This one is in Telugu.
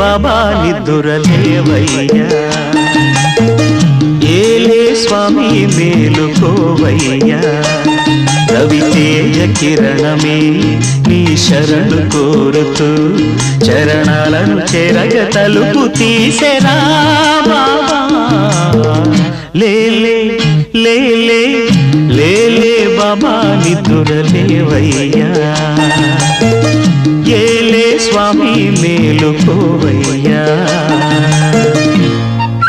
బాబా నిద్దురలేవయ్యా ఏలే స్వామి మేలుకోవయ్యా. రవితేజ కిరణమే నీ శరణు కోరుతూ చరణాలను చెరగ తలుపు తీసెరా లేలే లేలే లేలే బాబా నిద్దురలేవయ్యా ఏలే స్వామి మేలుకోవయ్యా.